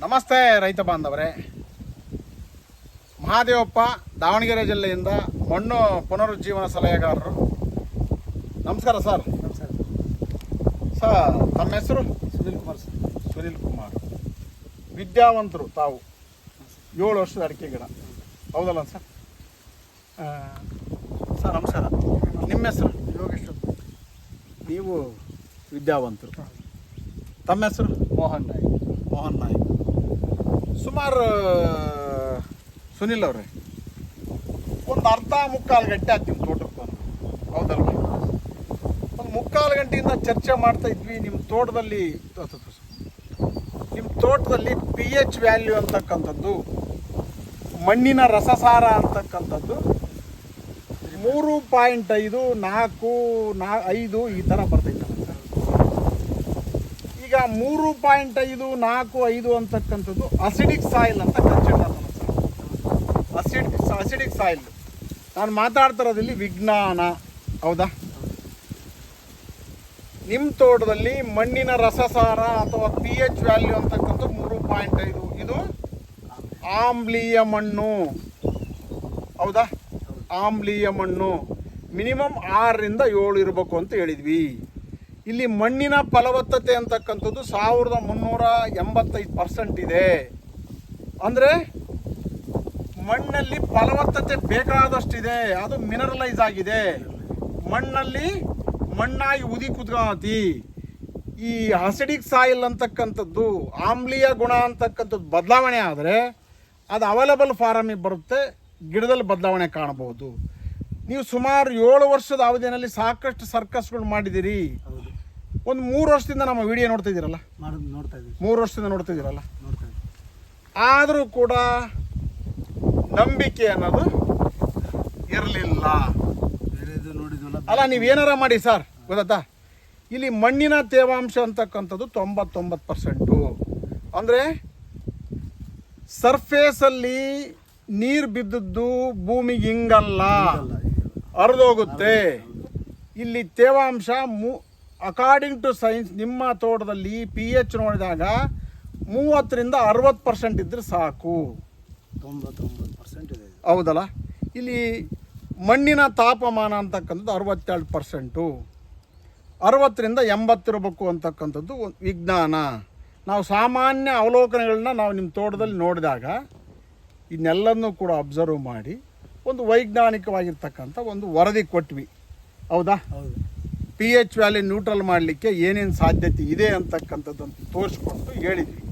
ನಮಸ್ತೆ ರೈತ ಬಾಂಧವರೇ. ಮಹಾದೇವಪ್ಪ ದಾವಣಗೆರೆ ಜಿಲ್ಲೆಯಿಂದ ಮಣ್ಣು ಪುನರುಜ್ಜೀವನ ಸಲಹೆಗಾರರು. ನಮಸ್ಕಾರ ಸರ್. ನಮಸ್ಕಾರ. ಸರ್ ತಮ್ಮ ಹೆಸರು? ಸುನಿಲ್ ಕುಮಾರ್ ಸರ್. ಸುನಿಲ್ ಕುಮಾರ್. ವಿದ್ಯಾವಂತರು ತಾವು. ಏಳು ವರ್ಷದ ಅಡಿಕೆ ಗಿಡ. ಹೌದಲ್ಲ ಸರ್? ಸರ್ ನಮಸ್ಕಾರ. ನಿಮ್ಮ ಹೆಸರು? ಯೋಗೇಶ್ ನೀವು ವಿದ್ಯಾವಂತರು. ತಮ್ಮ ಹೆಸರು? ಮೋಹನ್ ನಾಯಕ್. ಮೋಹನ್ ನಾಯ್ಕ್. ಸುಮಾರು, ಸುನಿಲ್ ಅವ್ರೆ, ಒಂದು ಅರ್ಧ ಮುಕ್ಕಾಲು ಗಂಟೆ ಆಯ್ತು ನಿಮ್ಮ ತೋಟಕ್ಕೆ ಬಂದು. ಹೌದಲ್ವ? ಒಂದು ಮುಕ್ಕಾಲು ಗಂಟೆಯಿಂದ ಚರ್ಚೆ ಮಾಡ್ತಾ ಇದ್ವಿ ನಿಮ್ಮ ತೋಟದಲ್ಲಿ ನಿಮ್ಮ ತೋಟದಲ್ಲಿ ಪಿ ಎಚ್ ವ್ಯಾಲ್ಯೂ ಅಂತಕ್ಕಂಥದ್ದು, ಮಣ್ಣಿನ ರಸಸಾರ ಅಂತಕ್ಕಂಥದ್ದು, ಮೂರು ಪಾಯಿಂಟ್ ಐದು, ನಾಲ್ಕು, ನಾ, ಐದು ಈ ಥರ ಬರ್ತೈತೆ ಈಗ ಮೂರು ಪಾಯಿಂಟ್ ಐದು, ನಾಲ್ಕು, ಐದು ಅಂತಕ್ಕಂಥದ್ದು ಅಸಿಡಿಕ್ ಸಾಯಿಲ್ ಅಂತ ಕನ್ಸಿಡರ್ ಅಸಿಡ್ ಅಸಿಡಿಕ್ ಸಾಯಿಲ್ ನಾನು ಮಾತಾಡ್ತಿರೋದಿಲ್ಲಿ ವಿಜ್ಞಾನ, ಹೌದಾ? ನಿಮ್ಮ ತೋಟದಲ್ಲಿ ಮಣ್ಣಿನ ರಸಸಾರ ಅಥವಾ ಪಿ ಎಚ್ ವ್ಯಾಲ್ಯೂ ಅಂತಕ್ಕಂಥ ಮೂರು ಪಾಯಿಂಟ್ ಐದು. ಇದು ಆಮ್ಲೀಯ ಮಣ್ಣು. ಹೌದಾ? ಆಮ್ಲೀಯ ಮಣ್ಣು. ಮಿನಿಮಮ್ ಆರರಿಂದ ಏಳು ಇರಬೇಕು ಅಂತ ಹೇಳಿದ್ವಿ. ಇಲ್ಲಿ ಮಣ್ಣಿನ ಫಲವತ್ತತೆ ಅಂತಕ್ಕಂಥದ್ದು ಸಾವಿರದ ಮುನ್ನೂರ ಎಂಬತ್ತೈದು ಪರ್ಸೆಂಟ್ ಇದೆ. ಅಂದರೆ ಮಣ್ಣಲ್ಲಿ ಫಲವತ್ತತೆ ಬೇಕಾದಷ್ಟಿದೆ. ಅದು ಮಿನರಲೈಸ್ ಆಗಿದೆ. ಮಣ್ಣಲ್ಲಿ ಮಣ್ಣಾಗಿ ಉದಿ ಕುತ್ಕೊಳತಿ ಈ ಅಸಿಡಿಕ್ ಸಾಯಿಲ್ ಅಂತಕ್ಕಂಥದ್ದು ಆಮ್ಲೀಯ ಗುಣ ಅಂತಕ್ಕಂಥದ್ದು ಬದಲಾವಣೆ ಆದರೆ ಅದು ಅವೈಲಬಲ್ ಫಾರಮಿಗೆ ಬರುತ್ತೆ, ಗಿಡದಲ್ಲಿ ಬದಲಾವಣೆ ಕಾಣಬಹುದು. ನೀವು ಸುಮಾರು ಏಳು ವರ್ಷದ ಅವಧಿಯಲ್ಲಿ ಸಾಕಷ್ಟು ಸರ್ಕಸ್ಗಳು ಮಾಡಿದ್ದೀರಿ. ಒಂದು ಮೂರು ವರ್ಷದಿಂದ ನಮ್ಮ ವಿಡಿಯೋ ನೋಡ್ತಾ ಇದ್ದೀರಲ್ಲ? ಮಾಡೋದು ನೋಡ್ತಾ ಇದ್ದೀವಿ. ಮೂರು ವರ್ಷದಿಂದ ನೋಡ್ತಾ ಇದ್ದೀರಲ್ಲ? ನೋಡ್ತಾ ಇದ್ದೀವಿ. ಆದರೂ ಕೂಡ ನಂಬಿಕೆ ಅನ್ನೋದು ಇರಲಿಲ್ಲ. ಬೇರೆದು ನೋಡಿದ್ವಲ್ಲ ಅಲ್ಲ ನೀವು ಏನಾರ ಮಾಡಿ ಸರ್ ಗೊತ್ತಾ ಇಲ್ಲಿ ಮಣ್ಣಿನ ತೇವಾಂಶ ಅಂತಕ್ಕಂಥದ್ದು ತೊಂಬತ್ತೊಂಬತ್ತು ಪರ್ಸೆಂಟು. ಅಂದರೆ ಸರ್ಫೇಸಲ್ಲಿ ನೀರು ಬಿದ್ದದ್ದು ಭೂಮಿಗೆ ಹಿಂಗಲ್ಲ. ಅಲ್ಲ, ಹರಿದೋಗುತ್ತೆ. ಇಲ್ಲಿ ತೇವಾಂಶ ಮೂ ಅಕಾರ್ಡಿಂಗ್ ಟು ಸೈನ್ಸ್ ನಿಮ್ಮ ತೋಟದಲ್ಲಿ ಪಿ ಎಚ್ ನೋಡಿದಾಗ ಮೂವತ್ತರಿಂದ ಅರವತ್ತು ಪರ್ಸೆಂಟ್ ಇದ್ದರೆ ಸಾಕು. ತೊಂಬತ್ತೊಂಬತ್ತು ಪರ್ಸೆಂಟ್ ಇದೆ. ಹೌದಲ್ಲ? ಇಲ್ಲಿ ಮಣ್ಣಿನ ತಾಪಮಾನ ಅಂತಕ್ಕಂಥದ್ದು ಅರವತ್ತೆರಡು ಪರ್ಸೆಂಟು ಅರವತ್ತರಿಂದ ಎಂಬತ್ತಿರಬೇಕು ಅಂತಕ್ಕಂಥದ್ದು ಒಂದ್ ವಿಜ್ಞಾನ. ನಾವು ಸಾಮಾನ್ಯ ಅವಲೋಕನಗಳನ್ನ ನಾವು ನಿಮ್ಮ ತೋಟದಲ್ಲಿ ನೋಡಿದಾಗ ಇದನ್ನೆಲ್ಲನೂ ಕೂಡ ಅಬ್ಸರ್ವ್ ಮಾಡಿ ಒಂದು ವೈಜ್ಞಾನಿಕವಾಗಿರ್ತಕ್ಕಂಥ ಒಂದು ವರದಿ ಕೊಟ್ವಿ. ಹೌದಾ? ಹೌದು. ಪಿ ಎಚ್ ವ್ಯಾಲಿ ನ್ಯೂಟ್ರಲ್ ಮಾಡಲಿಕ್ಕೆ ಏನೇನು ಸಾಧ್ಯತೆ ಇದೆ ಅಂತಕ್ಕಂಥದ್ದನ್ನು ತೋರಿಸ್ಕೊಂಡು ಹೇಳಿದ್ವಿ.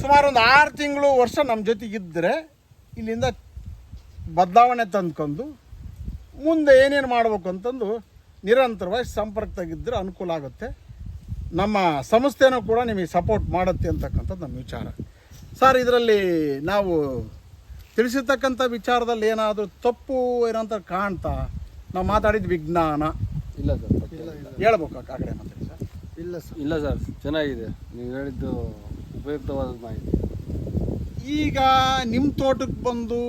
ಸುಮಾರು ಒಂದು ಆರು ತಿಂಗಳು ವರ್ಷ ನಮ್ಮ ಜೊತೆಗಿದ್ದರೆ ಇಲ್ಲಿಂದ ಬದಲಾವಣೆ ತಂದ್ಕೊಂಡು ಮುಂದೆ ಏನೇನು ಮಾಡಬೇಕು ಅಂತಂದು ನಿರಂತರವಾಗಿ ಸಂಪರ್ಕದಾಗಿದ್ದರೆ ಅನುಕೂಲ ಆಗುತ್ತೆ. ನಮ್ಮ ಸಂಸ್ಥೆನೂ ಕೂಡ ನಿಮಗೆ ಸಪೋರ್ಟ್ ಮಾಡುತ್ತೆ ಅಂತಕ್ಕಂಥದ್ದು ನಮ್ಮ ವಿಚಾರ. ಸರ್ ಇದರಲ್ಲಿ ನಾವು ತಿಳಿಸಿರ್ತಕ್ಕಂಥ ವಿಚಾರದಲ್ಲಿ ಏನಾದರೂ ತಪ್ಪು ಏನಂತ ಕಾಣ್ತಾ? ನಾವು ಮಾತಾಡಿದ ವಿಜ್ಞಾನ ಇಲ್ಲ ಸರ್ ಹೇಳ್ಬೇಕು ಆ ಕಡೆ ಮಾತಾಡಿ ಸರ್. ಇಲ್ಲ ಸರ್. ಇಲ್ಲ ಸರ್ ಚೆನ್ನಾಗಿದೆ. ನೀವು ಹೇಳಿದ್ದು ಉಪಯುಕ್ತವಾದ ಮಾಹಿತಿ. ಈಗ ನಿಮ್ಮ ತೋಟಕ್ಕೆ ಬಂದು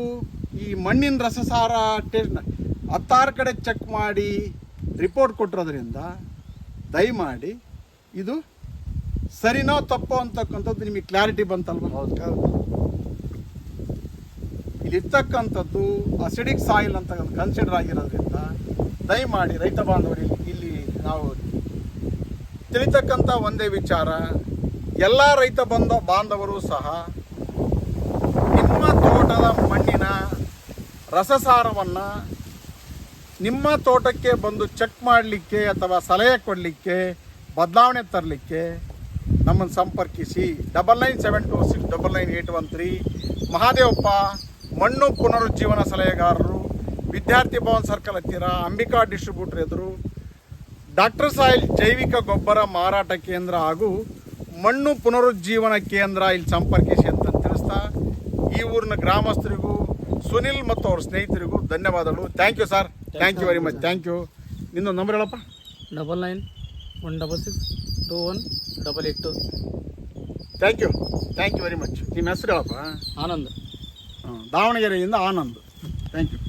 ಈ ಮಣ್ಣಿನ ರಸಸಾರ ಟೇಸ್ಟ್ ಹತ್ತಾರು ಕಡೆ ಚೆಕ್ ಮಾಡಿ ರಿಪೋರ್ಟ್ ಕೊಟ್ಟಿರೋದ್ರಿಂದ ದಯಮಾಡಿ ಇದು ಸರಿನೋ ತಪ್ಪೋ ಅಂತಕ್ಕಂಥದ್ದು ನಿಮಗೆ ಕ್ಲಾರಿಟಿ ಬಂತಲ್ವ? ಹೌದು. ಇಲ್ಲಿರ್ತಕ್ಕಂಥದ್ದು ಅಸಿಡಿಕ್ ಸಾಯಿಲ್ ಅಂತ ಕನ್ಸಿಡರ್ ಆಗಿರೋದ್ರಿಂದ ದಯಮಾಡಿ ರೈತ ಬಾಂಧವರು, ಇಲ್ಲಿ- ಇಲ್ಲಿ ನಾವು ತಿಳಿತಕ್ಕಂಥ ಒಂದೇ ವಿಚಾರ. ಎಲ್ಲ ರೈತ ಬಂಧ ಬಾಂಧವರು ಸಹ ನಿಮ್ಮ ತೋಟದ ಮಣ್ಣಿನ ರಸಸಾರವನ್ನು ನಿಮ್ಮ ತೋಟಕ್ಕೆ ಬಂದು ಚೆಕ್ ಮಾಡಲಿಕ್ಕೆ ಅಥವಾ ಸಲಹೆ ಕೊಡಲಿಕ್ಕೆ, ಬದಲಾವಣೆ ತರಲಿಕ್ಕೆ ನಮ್ಮನ್ನು ಸಂಪರ್ಕಿಸಿ. Double nine seven two six double nine eight one three Mahadevappa ಮಣ್ಣು ಪುನರುಜ್ಜೀವನ ಸಲಹೆಗಾರರು ವಿದ್ಯಾರ್ಥಿ ಭವನ್ ಸರ್ಕಲ್ ಹತ್ತಿರ ಅಂಬಿಕಾ ಡಿಸ್ಟ್ರಿಬ್ಯೂಟರ್ ಎದುರು ಡಾಕ್ಟರ್ ಸಾಯಿಲ್ ಜೈವಿಕ ಗೊಬ್ಬರ ಮಾರಾಟ ಕೇಂದ್ರ ಹಾಗೂ ಮಣ್ಣು ಪುನರುಜ್ಜೀವನ ಕೇಂದ್ರ ಇಲ್ಲಿ ಸಂಪರ್ಕಿಸಿ ಅಂತ ತಿಳಿಸ್ತಾ ಈ ಊರಿನ ಗ್ರಾಮಸ್ಥರಿಗೂ ಸುನಿಲ್ ಮತ್ತು ಅವ್ರ ಸ್ನೇಹಿತರಿಗೂ ಧನ್ಯವಾದಗಳು. Thank you sir thank you very much thank you ನಿಮ್ಮದು ನಂಬರ್ ಹೇಳಪ್ಪ. Double nine one double six two one double eight two thank you thank you very much ನಿಮ್ಮ ಹೆಸರು ಹೇಳಪ್ಪ? ಆನಂದ್. ದಾವಣಗೆರೆಯಿಂದ ಆನಂದ್. Thank you